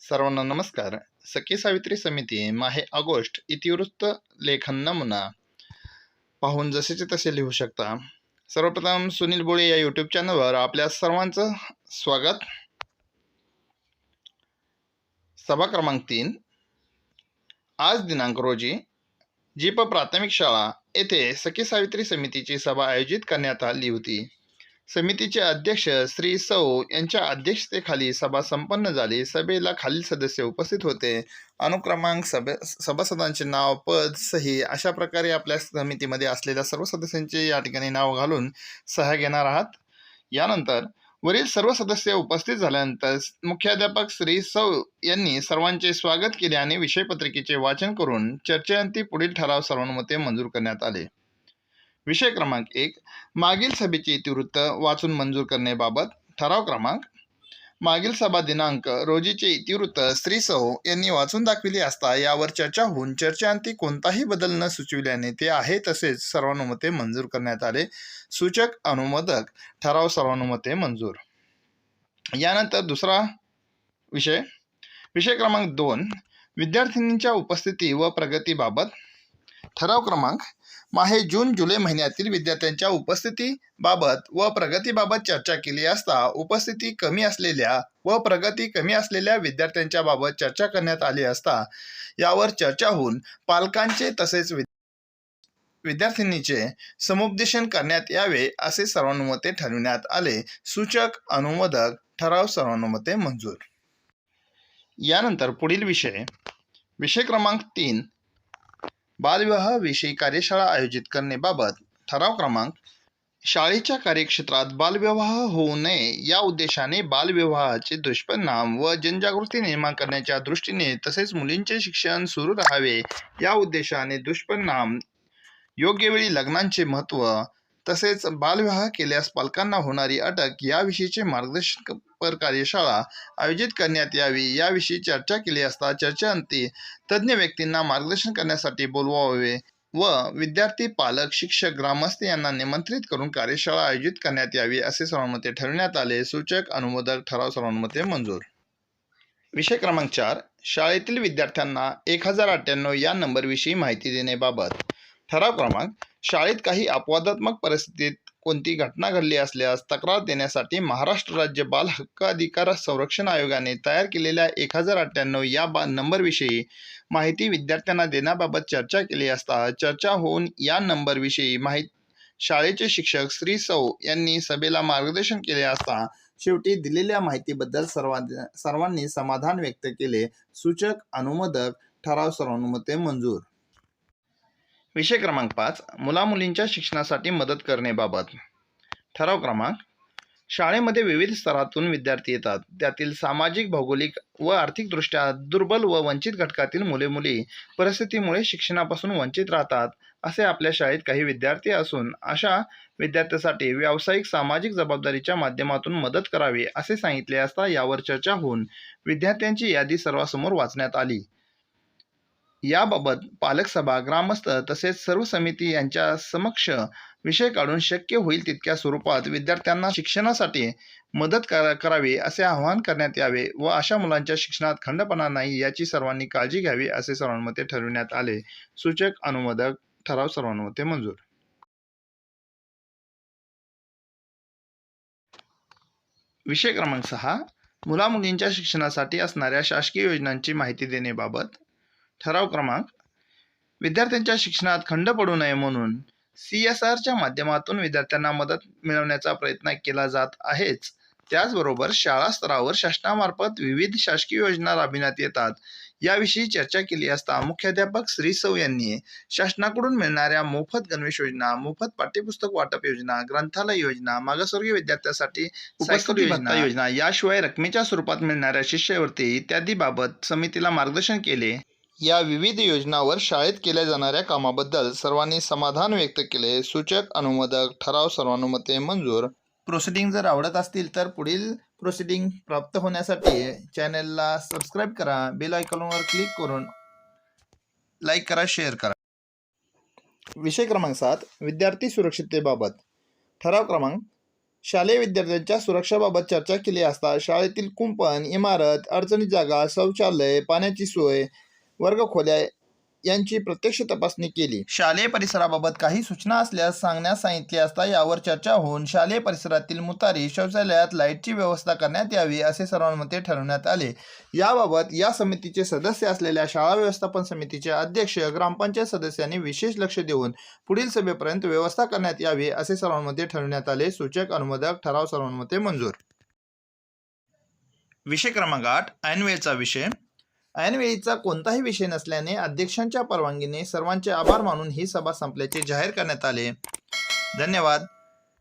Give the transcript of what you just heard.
सर्वांना नमस्कार. सखी सावित्री समिती माहे ऑगस्ट इतिवृत्त लेखन नमुना. पाहून जसेचे तसे लिहू शकता. सर्वप्रथम सुनील बोळे या यूट्यूब चॅनलवर आपल्या सर्वांचं स्वागत. सभा क्रमांक तीन. आज दिनांक रोजी जीप प्राथमिक शाळा येथे सखी सावित्री समितीची सभा आयोजित करण्यात आली होती. समितीचे अध्यक्ष श्री सौ यांच्या अध्यक्षतेखाली सभा संपन्न झाली. सभेला खालील सदस्य उपस्थित होते. अनुक्रमांक सभे सभासदांचे नाव पद सही अशा प्रकारे आपल्या समितीमध्ये असलेल्या सर्व सदस्यांचे या ठिकाणी नाव घालून सह्या घेणार आहात. यानंतर वरील सर्व सदस्य उपस्थित झाल्यानंतर मुख्याध्यापक श्री सौ यांनी सर्वांचे स्वागत केले आणि विषयपत्रिकेचे वाचन करून चर्चेअंती पुढील ठराव सर्वानुमते मंजूर करण्यात आले. विषय क्रमांक एक मागील सभेचे इतिवृत्त वाचून मंजूर करण्याबाबत ठराव क्रमांक. मागील सभा दिनांक रोजीचे इतिवृत्त श्री यांनी वाचून दाखविले असता यावर चर्चा होऊन चर्चेअंती कोणताही बदल न सुचविल्याने ते आहे तसेच सर्वानुमते मंजूर करण्यात आले. सूचक अनुमोदक ठराव सर्वानुमते मंजूर. यानंतर दुसरा विषय. विषय क्रमांक दोन विद्यार्थिनींच्या उपस्थिती व प्रगतीबाबत ठराव क्रमांक माहे जून जुलै महिन्यातील विद्यार्थ्यांच्या उपस्थितीबाबत व प्रगतीबाबत चर्चा केली असता उपस्थिती कमी असलेल्या व प्रगती कमी असलेल्या विद्यार्थ्यांच्या बाबत चर्चा करण्यात आली असता यावर चर्चा होऊन पालकांचे तसेच विद्यार्थिनीचे समुपदेशन करण्यात यावे असे सर्वानुमते ठरविण्यात आले. सूचक अनुमोदक ठराव सर्वानुमते मंजूर. यानंतर पुढील विषय. विषय क्रमांक तीन बालविवाहाविषयी कार्यशाळा आयोजित करण्याबाबत ठराव क्रमांक शाळेच्या कार्यक्षेत्रात बालविवाह होऊ नये या उद्देशाने बालविवाहाचे दुष्परिणाम व जनजागृती निर्माण करण्याच्या दृष्टीने तसेच मुलींचे शिक्षण सुरू राहावे या उद्देशाने दुष्परिणाम योग्य वेळी लग्नांचे महत्त्व तसेच बालविवाह केल्यास पालकांना होणारी अटक याविषयीचे मार्गदर्शनपर कार्यशाळा आयोजित करण्यात यावी याविषयी चर्चा केली असता चर्चेअंती तज्ज्ञ व्यक्तींना मार्गदर्शन करण्यासाठी बोलवावे व विद्यार्थी पालक शिक्षक ग्रामस्थ यांना निमंत्रित करून कार्यशाळा आयोजित करण्यात यावी असे सर्वांमते ठरविण्यात आले. सूचक अनुमोदक ठराव सर्वांमते मंजूर. विषय क्रमांक चार. शाळेतील विद्यार्थ्यांना एक हजार अठ्ठ्याण्णव या नंबरविषयी माहिती देण्याबाबत. ठराव क्रमांक शाळेत काही अपवादात्मक परिस्थितीत कोणती घटना घडली असल्यास तक्रार देण्यासाठी महाराष्ट्र राज्य बाल हक्क अधिकार संरक्षण आयोगाने तयार केलेल्या एक हजार अठ्ठ्याण्णव या बा नंबरविषयी माहिती विद्यार्थ्यांना देण्याबाबत चर्चा केली असता चर्चा होऊन या नंबरविषयी माहिती शाळेचे शिक्षक श्री सौ यांनी सभेला मार्गदर्शन केले असता शेवटी दिलेल्या माहितीबद्दल सर्वां सर्वांनी समाधान व्यक्त केले. सूचक अनुमोदक ठराव सर्वानुमते मंजूर. विषय क्रमांक पाच मुलामुलींच्या शिक्षणासाठी मदत करण्याबाबत. ठराव क्रमांक शाळेमध्ये विविध स्तरातून विद्यार्थी येतात. त्यातील सामाजिक भौगोलिक व आर्थिकदृष्ट्या दुर्बल व वंचित घटकातील मुले मुली परिस्थितीमुळे शिक्षणापासून वंचित राहतात असे आपल्या शाळेत काही विद्यार्थी असून अशा विद्यार्थ्यासाठी व्यावसायिक सामाजिक जबाबदारीच्या माध्यमातून मदत करावी असे सांगितले असता यावर चर्चा होऊन विद्यार्थ्यांची यादी सर्वांसमोर वाचण्यात आली. याबाबत पालक सभा ग्रामस्थ तसेच सर्व समिती यांच्या समक्ष विषय काढून शक्य होईल तितक्या स्वरूपात विद्यार्थ्यांना शिक्षणासाठी मदत करा करावी असे आवाहन करण्यात यावे व अशा मुलांच्या शिक्षणात खंडपणा नाही याची सर्वांनी काळजी घ्यावी असे सर्वांमध्ये ठरविण्यात आले. सूचक अनुमोदक ठराव सर्वांमध्ये मंजूर. विषय क्रमांक सहा. मुलामुलींच्या शिक्षणासाठी असणाऱ्या शासकीय योजनांची माहिती देण्याबाबत ठराव क्रमांक. विद्यार्थ्यांच्या शिक्षणात खंड पडू नये म्हणून सी एस आरच्या माध्यमातून विद्यार्थ्यांना मदत मिळवण्याचा प्रयत्न केला जात आहेच. त्याचबरोबर शाळा स्तरावर शासनामार्फत विविध शासकीय योजना राबविण्यात येतात. याविषयी चर्चा केली असता मुख्याध्यापक श्री सौ यांनी शासनाकडून मिळणाऱ्या मोफत गणवेश योजना मोफत पाठ्यपुस्तक वाटप योजना ग्रंथालय योजना मागासवर्गीय विद्यार्थ्यांसाठी योजना योजना याशिवाय रकमेच्या स्वरूपात मिळणाऱ्या शिष्यवृत्ती इत्यादी बाबत समितीला मार्गदर्शन केले. या विविध योजनावर शाळेत केल्या जाणाऱ्या कामाबद्दल सर्वांनी समाधान व्यक्त केले. सूचक अनुमोदक ठराव सर्वानुमते मंजूर. प्रोसिडिंग जर आवडत असतील तर पुढील प्रोसिडिंग प्राप्त होण्यासाठी चॅनेलला सबस्क्राईब करा. बेल आयकॉनवर क्लिक करून लाईक करा शेअर करा. विषय क्रमांक सात विद्यार्थी सुरक्षिततेबाबत. ठराव क्रमांक शालेय विद्यार्थ्यांच्या सुरक्षाबाबत चर्चा केली असता शाळेतील कुंपण इमारत अडचणी जागा शौचालय पाण्याची सोय वर्गखोल्या यांची प्रत्यक्ष तपासणी केली. शालेय परिसराबाबत काही सूचना असल्यास सांगण्यास सांगितले असता यावर चर्चा होऊन शालेय परिसरातील मुतारी शौचालयात लाईटची व्यवस्था करण्यात यावी असे सर्वांमध्ये ठरवण्यात आले. याबाबत या समितीचे सदस्य असलेल्या शाळा व्यवस्थापन समितीचे अध्यक्ष ग्रामपंचायत सदस्यांनी विशेष लक्ष देऊन पुढील सभेपर्यंत व्यवस्था करण्यात यावी असे सर्वांमध्ये ठरवण्यात आले. सूचक अनुमोदक ठराव सर्वांमध्ये मंजूर. विषय क्रमांक आठ ऐनवेळचा विषय. ऐनवेळीचा कोणताही विषय नसल्याने अध्यक्षांच्या परवानगीने सर्वांचे आभार मानून ही सभा संपल्याचे जाहीर करण्यात आले. धन्यवाद.